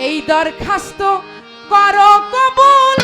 এই দরখাস্ত কর কবুল